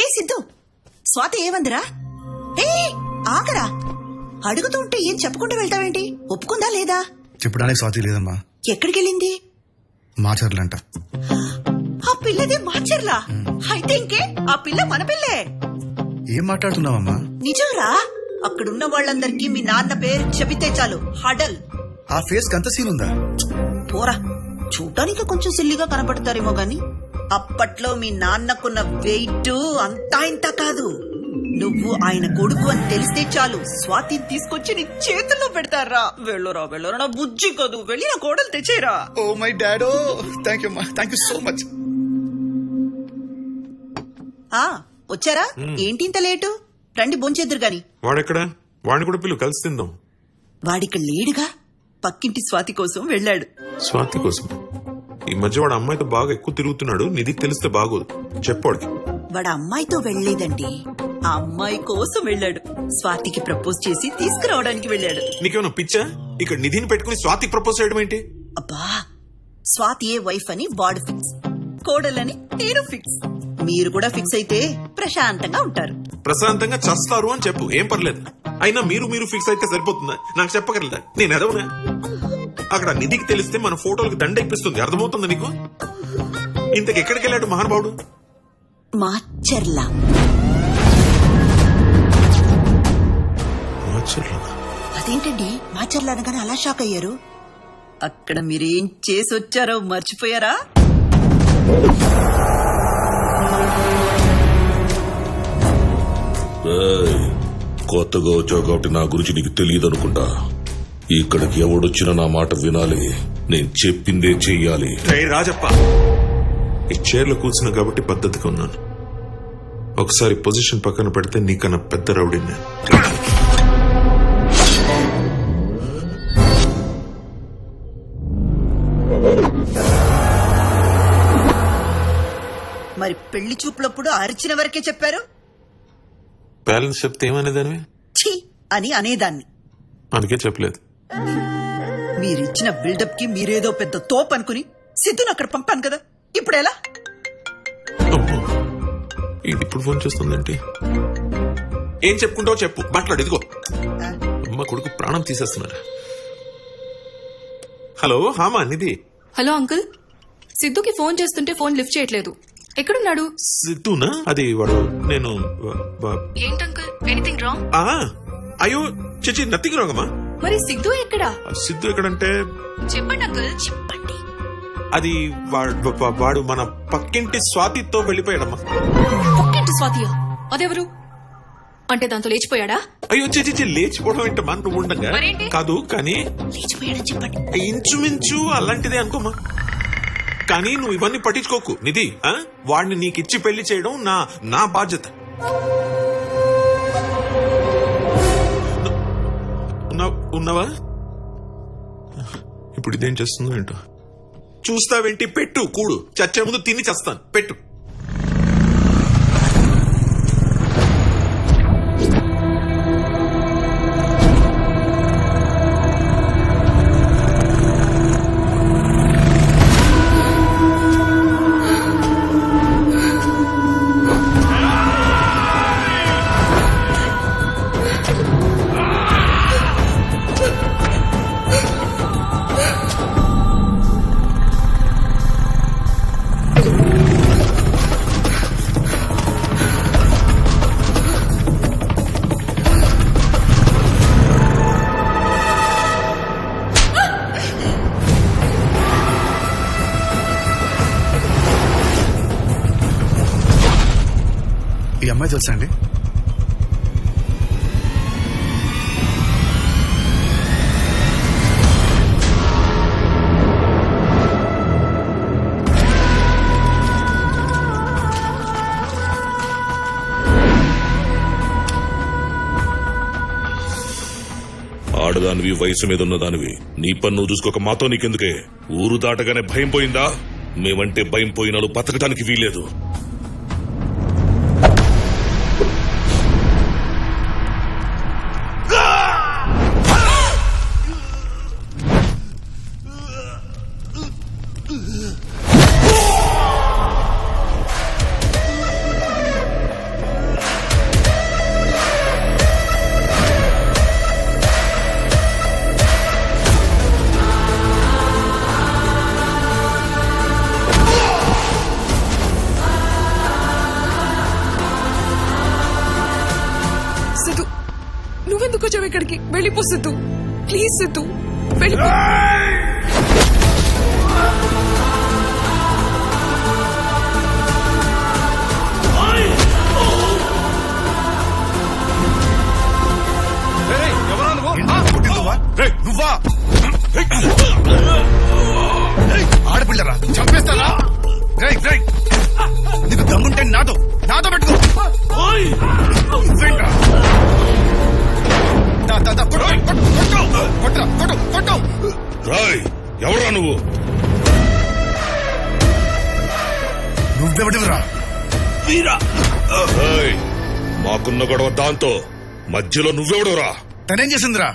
హే సిద్ధు? స్వాతి ఏమందిరా? ఏ ఆగరా. అడుగుతుంటే ఏం చెప్పకుండా వెళ్తావేంటి? ఒప్పుకుందా లేదా? చెప్పడానికి స్వాతి లేదమ్మా. ఎక్కడికి వెళ్ళింది మాచర్లంట ఆ పిల్లదే మార్చర్లా? అయితే ఇంకే ఆ పిల్ల మన పిల్లే. ఏం మాట్లాడుతున్నావమ్మా? నిజంరా? అక్కడున్న వాళ్ళందరికీ మీ నాన్న పేరు చెబితే చాలు. హడల్. ఆ ఫేస్ అంత సీన్ ఉందా పోరా. చూడటానికి కొంచెం సిల్లిగా కనపడతారేమో గాని. అప్పట్లో మీ నాన్నకున్న వెయిట్ అంతా ఇంత కాదు. నువ్వు ఆయన కొడుకు అని తెలిస్తే చాలు స్వాతిని తీసుకొచ్చి నీ చేతుల్లో పెడతారా? వెళ్ళరా వెళ్ళరా నా బుజ్జి కదూ. వెళ్ళి నా కోడలు తెచ్చేరా. Oh my డాడో thank you thank you so much ఆ వచ్చారా? ఏంటి ఇంత లేటు? రండి బొంచేద్దరు గాని. వాడెక్కడా? వాడిని కూడా పిలువు కలిసి తిందాం. వాడిక లేడుగా? పక్కింటి స్వాతి కోసం వెళ్ళాడు. స్వాతి కోసం? ఈ మధ్య వాడు అమ్మాయితో బాగా ఎక్కువ తిరుగుతున్నాడు. నిధికి తెలిస్తే బాగోదు. చెప్పాడికి వాడు అమ్మాయితో వెళ్ళలేదండి. ఆ అమ్మాయి కోసం వెళ్ళాడు. స్వాతికి ప్రపోజ్ చేసి తీసుకురావడానికి వెళ్ళాడు. నీకేమైనా పిచ్చా? ఇక్కడ నిధిని పెట్టుకుని స్వాతికి ప్రపోజ్ చేయడం ఏంటి? అబ్బా స్వాతి ఏ వైఫ్ అని వాడు ఫిక్స్. కోడలని నేను ఫిక్స్. మీరు కూడా ఫిక్స్ అయితే ప్రశాంతంగా ఉంటారు. ప్రశాంతంగా చస్తారు అని చెప్పు. ఏం పర్లేదు. అయినా మీరు మీరు ఫిక్స్ అయితే సరిపోతుందా? నాకు చెప్పగలదా? నేను ఎదవనా? అక్కడ నిధికి తెలిస్తే మన ఫోటోలకు దండ ఎక్కిస్తుంది అర్థమవుతుంది నీకు? ఇంతకు ఎక్కడికి వెళ్ళాడు మహానుభావుడు? మాచర్లా? అదేంటండి? మాచర్ల అనగానే అలా షాక్ అయ్యారు? అక్కడ మీరేం చేసి వచ్చారో మర్చిపోయారా కొత్తగా వచ్చావు కాబట్టి నా గురించి నీకు తెలియదు అనుకుంటా ఇక్కడికి ఎవడొచ్చినా నా మాట వినాలి. నేను చెప్పిందే చెయ్యాలి. రేయ్ రాజప్ప. ఈ చైర్లో కూర్చున్నా కాబట్టి పద్ధతిగా ఉన్నాను. ఒకసారి పొజిషన్ పక్కన పెడితే నీకన్నా పెద్ద రౌడీ నేను మరి పెళ్ళి చూపులప్పుడు అరిచిన వరకే చెప్పారు? బ్యాలెన్స్ చెప్తే ఏమనేదానివి? ఛీ అని అనేదాన్ని. అందుకే చెప్పలేదు. మీరిచ్చిన బిల్డప్కి మీరేదో పెద్ద తోపు అనుకుని సిద్ధును అక్కడ పంపాను కదా. ఇప్పుడు ఎలా? అమ్మో. ఇది ఇప్పుడు ఫోన్ చేస్తుందేంటి? ఏం చెప్పుకుంటావో చెప్పు. మాట్లాడు ఇదిగో. అమ్మ కొడుకు ప్రాణం తీసేస్తున్నారు. హలో హామా నిధి. Hello uncle. సిద్ధుకి ఫోన్ చేస్తుంటే ఫోన్ లిఫ్ట్ చేయట్లేదు. ఎక్కడున్నాడు? సిద్ధునా? అది వాడు నేను వ- వ- ఏంటి అంకుల్ ఎనీథింగ్ రాంగ్ ఆ, అయ్యో చిచి నథింగ్ రాంగమ్మా మరి సిద్ధు ఎక్కడా? సిద్ధు ఎక్కడంటే చెప్పండి అంకుల్ చెప్పండి. అది వాడు వాడు మన పక్కింటి స్వాతితో వెళ్ళిపోయాడమ్మా. పక్కింటి స్వాతియా? అదెవరు? అంటే దాంతో లేచిపోయాడా? అయ్యో చిచి చి లేచిపోవడం ఏంటి మన నువ్వు ఉండగా? కాదు కానీ లేచిపోయాడని చెప్పండి. ఇంచుమించు అలాంటిదే అనుకోమా కానీ నువ్వు ఇవన్నీ పట్టించుకోకు నిధి ఆ? వాడిని నీకు ఇచ్చి పెళ్ళి చేయడం నా నా బాధ్యత. ఉన్నావ్- ఇప్పుడు ఇదేం చేస్తుందో ఏంటో? చూస్తావేంటి? పెట్టు కూడు. చచ్చే ముందు తిని చేస్తాను. పెట్టు. ఈ అమ్మాయి తెలుసా అండి? ఆడదానివి వయసు మీద ఉన్నదానివి. నీ పన్ను చూసుకోక మాతో నీకెందుకే? ఊరు దాటగానే భయం పోయిందా? మేమంటే భయం పోయినాడు బతకడానికి వీలేదు వెళ్ళిపో సిద్ధు. ప్లీజ్ సిద్ధు. వెళ్ళిపో. దాంతో మధ్యలో నువ్వెవడురా? తనేం చేసిందిరా?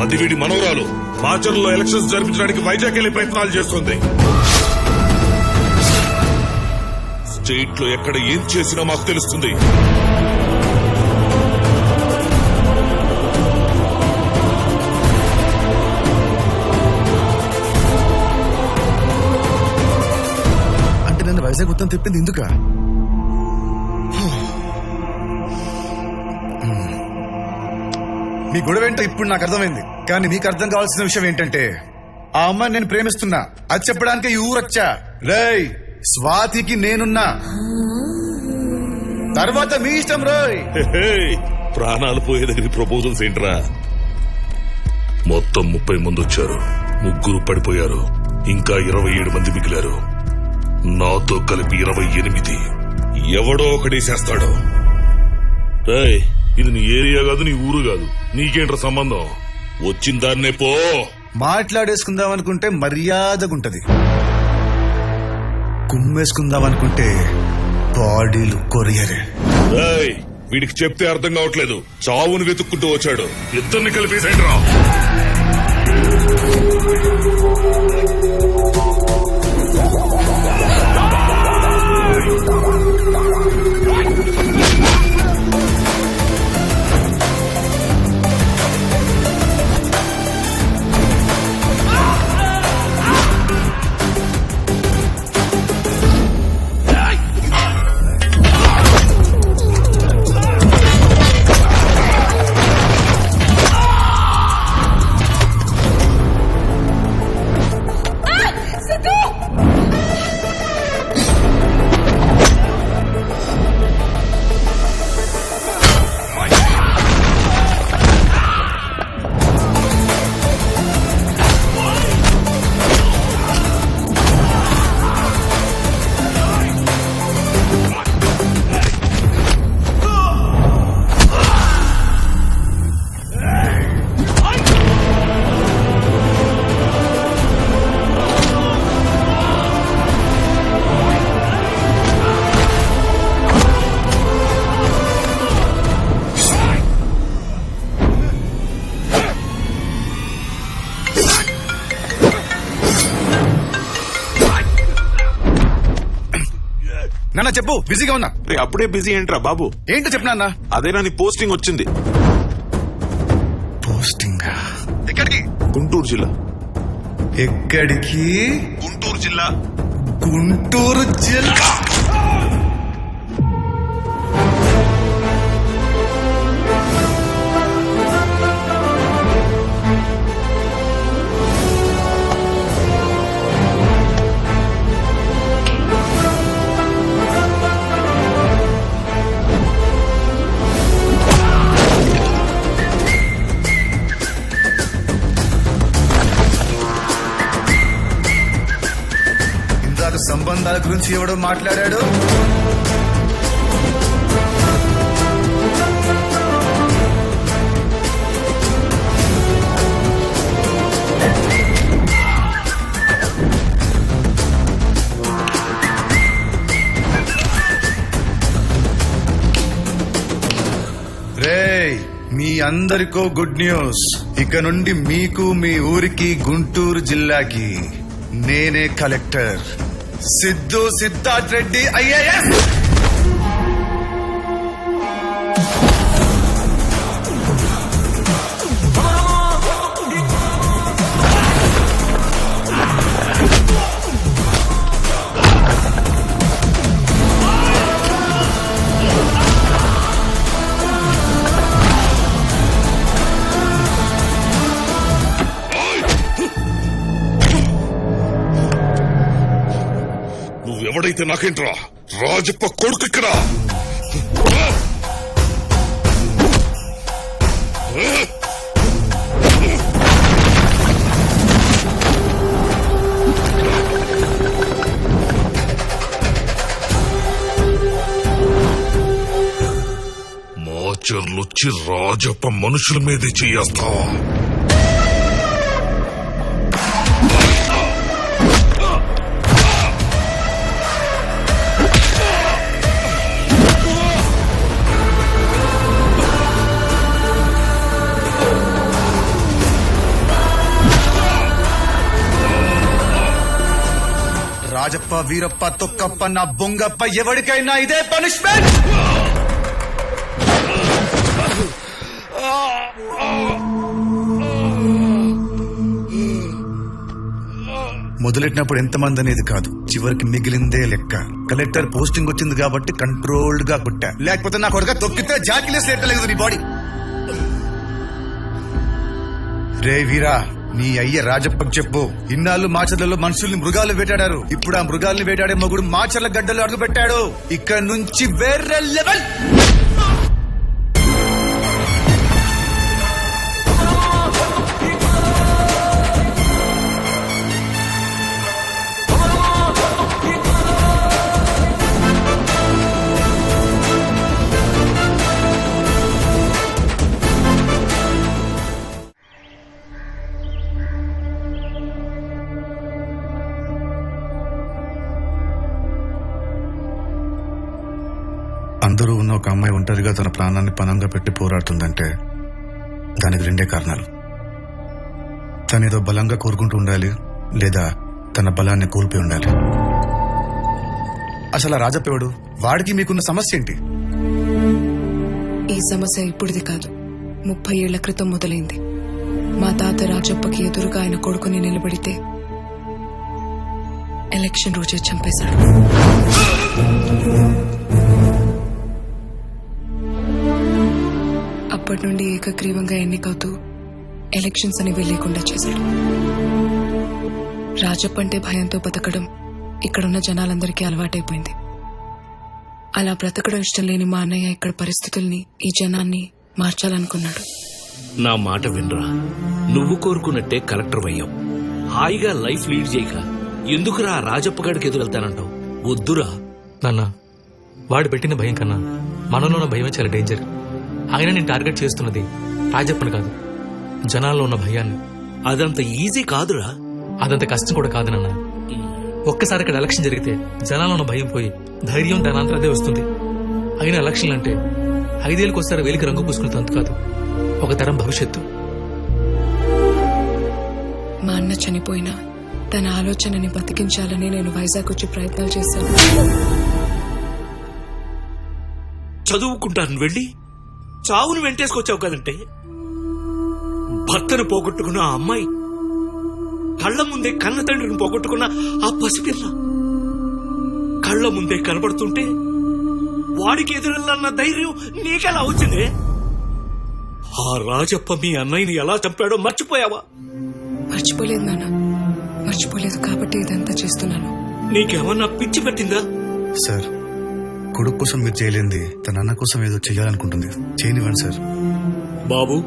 అది వీడి మనవరాలు. మాచర్లో ఎలక్షన్స్ జరిపించడానికి వైజాగ్ వెళ్ళే ప్రయత్నాలు చేస్తుంది. స్టేట్లో ఎక్కడ ఏం చేసినా మాకు తెలుస్తుంది. వైజాగ్ మొత్తం తిప్పింది ఎందుక? మీ గొడవ ఏంటో ఇప్పుడు నాకు అర్థమైంది. కానీ మీకు అర్థం కావాల్సిన విషయం ఏంటంటే ఆ అమ్మాయిని నేను ప్రేమిస్తున్నా. అది చెప్పడానికి ఈ ఊరొచ్చా రేయ్ స్వాతికి నేనున్నా. తర్వాత మీ ఇష్టం రోయ్. ప్రాణాలు పోయే దగ్గర ప్రపోజల్స్ ఏంట్రా? మొత్తం ముప్పై మంది వచ్చారు. ముగ్గురు పడిపోయారు. ఇంకా ఇరవై ఏడు మంది మిగిలారు. నాతో కలిపి ఇరవై ఎనిమిది. ఎవడో ఒకడేసేస్తాడు రేయ్ ఇది నీ ఏరియా కాదు నీ ఊరు కాదు. నీకేంట్రా సంబంధం? వచ్చిన దాన్నే పో. మాట్లాడేసుకుందాం అనుకుంటే మర్యాదగుంటది. కుమ్మేసుకుందాం అనుకుంటే బాడీలు కొరియరే. రేయ్ వీడికి చెప్తే అర్థం కావట్లేదు. చావును వెతుక్కుంటూ వచ్చాడు. ఇద్దరిని కలిపేసేంట్రా నాన్న చెప్పు బిజీగా ఉన్నా. రే అప్పుడే బిజీ ఏంట్రా బాబు? ఏంటో చెప్పు నాన్న? అదేనా నీ పోస్టింగ్ వచ్చింది. పోస్టింగ్? ఎక్కడికి? గుంటూరు జిల్లా. ఎక్కడికి? గుంటూరు జిల్లా. గుంటూరు జిల్లా. గురించి ఎవడో మాట్లాడాడు? రేయ్ మీ అందరికో గుడ్ న్యూస్. ఇక నుండి మీకు మీ ఊరికి గుంటూరు జిల్లాకి నేనే కలెక్టర్. సిద్ధు సిద్ధార్థ్ రెడ్డి ఐఏఎస్. అయితే నాకేంట్రా? రాజప్ప కొడుకు ఇక్కడ. మాచర్లొచ్చి రాజప్ప మనుషుల మీదే చేయేస్తావా? వీరప్ప తొక్కప్ప నా బొంగప్ప ఎవరికైనా ఇదే పనిష్మెంట్ మొదలెట్టినప్పుడు ఎంతమంది అనేది కాదు. చివరికి మిగిలిందే లెక్క. కలెక్టర్ పోస్టింగ్ వచ్చింది కాబట్టి కంట్రోల్డ్గా కొట్టా. లేకపోతే నా కొడుక తొక్కితే జాకిలేసి ఎట్టలేదు నీ బాడీ. రే వీరా నీ అయ్య రాజప్పకు చెప్పు. ఇన్నాళ్ళు మాచర్లలో మనుషుల్ని మృగాలు వేటాడారు. ఇప్పుడు ఆ మృగాల్ని వేటాడే మగుడు మాచర్ల గడ్డలు అడుగు పెట్టాడు ఇక్కడ నుంచి వేరే లెవెల్. అందరూ ఉన్న ఒక అమ్మాయి ఒంటరిగా తన ప్రాణాన్ని పణంగా పెట్టి పోరాడుతుందంటే దానికి రెండే కారణాలు. తనేదో బలంగా కోరుకుంటూ ఉండాలి లేదా తన బలాన్ని కోల్పోయి ఉండాలి. అసలు ఆ వాడికి మీకున్న సమస్య ఏంటి? ఈ సమస్య ఇప్పుడుది కాదు. ముప్పై ఏళ్ళ క్రితం మొదలైంది. మా తాత రాజప్పకి ఎదురుగా ఆయన కొడుకుని నిలబడితే ఎలక్షన్ రోజే చంపేశాడు. అప్పటి నుండి ఏకగ్రీవంగా ఎన్నికవుతూ ఎలక్షన్స్ అనేవి లేకుండా చేశాడు. రాజప్ప అంటే భయంతో బతకడం ఇక్కడున్న జనాలందరికీ అలవాటైపోయింది. అలా బ్రతకడం ఇష్టం లేని మా అన్నయ్య ఇక్కడ పరిస్థితుల్ని ఈ జనాన్ని మార్చాలనుకున్నాడు. నా మాట వినరా. నువ్వు కోరుకున్నట్టే కలెక్టర్ అయ్యావు హాయిగా లైఫ్ లీడ్ చేయక ఎందుకురా రాజప్పగాడికి ఎదురెళ్తానంటావు? వద్దురా. నాన్న వాడు పెట్టిన భయం కన్నా మనలో ఉన్న భయమే చాలా డేంజర్. ఆయన నేను టార్గెట్ చేస్తున్నది రాజప్పని కాదు. జనాల్లో ఉన్న భయాన్ని. అదంత ఈజీ కాదురా. అదంత కష్టం కూడా కాదు నాన్న. ఒక్కసారి ఇక్కడ ఎలక్షన్ జరిగితే జనాల్లో ఉన్న భయం పోయి ధైర్యం దానంతరం అదే వస్తుంది. అయిన ఎలక్షన్లు అంటే ఐదేళ్ళకి ఒకసారి వేలికి రంగు పూసుకునే తంతు కాదు. ఒక తరం భవిష్యత్తు. మా అన్న చనిపోయినా తన ఆలోచనని బతికించాలని నేను వైజాగ్ వచ్చి ప్రయత్నాలు చేశాను. చదువుకుంటాను వెళ్ళి. చావును వెంటేసుకొచ్చావు కదంటే? భర్తను పోగొట్టుకున్న ఆ అమ్మాయి కళ్ళ ముందే కన్న తండ్రిని పోగొట్టుకున్న ఆ పసిపిల్ల. కళ్ళ ముందే కనబడుతుంటే వాడికి ఎదురెళ్ళన్న ధైర్యం నీకెలా వచ్చింది? ఆ రాజప్ప మీ అన్నయ్యని ఎలా చంపాడో మర్చిపోయావా? మర్చిపోలేదు నాన్న. మర్చిపోలేదు కాబట్టి ఇదంతా చేస్తున్నాను. నీకేమన్నా పిచ్చి పెట్టిందా? సార్ కొడుకు కోసం మీరు చేయలేంది. తన అన్న కోసం ఏదో చేయాలనుకుంటుంది చేయనివ్వండి సార్. బాబు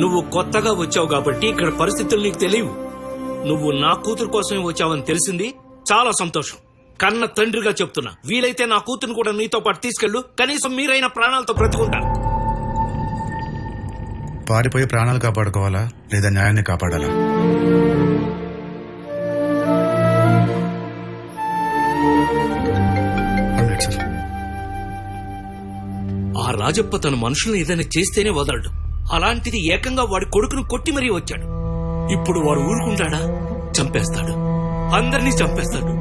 నువ్వు కొత్తగా వచ్చావు కాబట్టి ఇక్కడ పరిస్థితులు నీకు తెలియవు. నువ్వు నా కూతురు కోసమే వచ్చావని తెలిసింది. చాలా సంతోషం. కన్న తండ్రిగా చెప్తున్నా. వీలైతే నా కూతురుని కూడా నీతో పాటు తీసుకెళ్ళు. కనీసం మీరైన ప్రాణాలతో బ్రతుకుంటారు. పారిపోయి ప్రాణాలు కాపాడుకోవాలా? లేదా న్యాయాన్ని కాపాడాలా? రాజప్ప తన మనుషుల్ని ఏదైనా చేస్తేనే వదలడు. అలాంటిది ఏకంగా వాడి కొడుకును కొట్టి మరీ వచ్చాడు. ఇప్పుడు వాడు ఊరుకుంటాడా? చంపేస్తాడు. అందరినీ చంపేస్తాడు.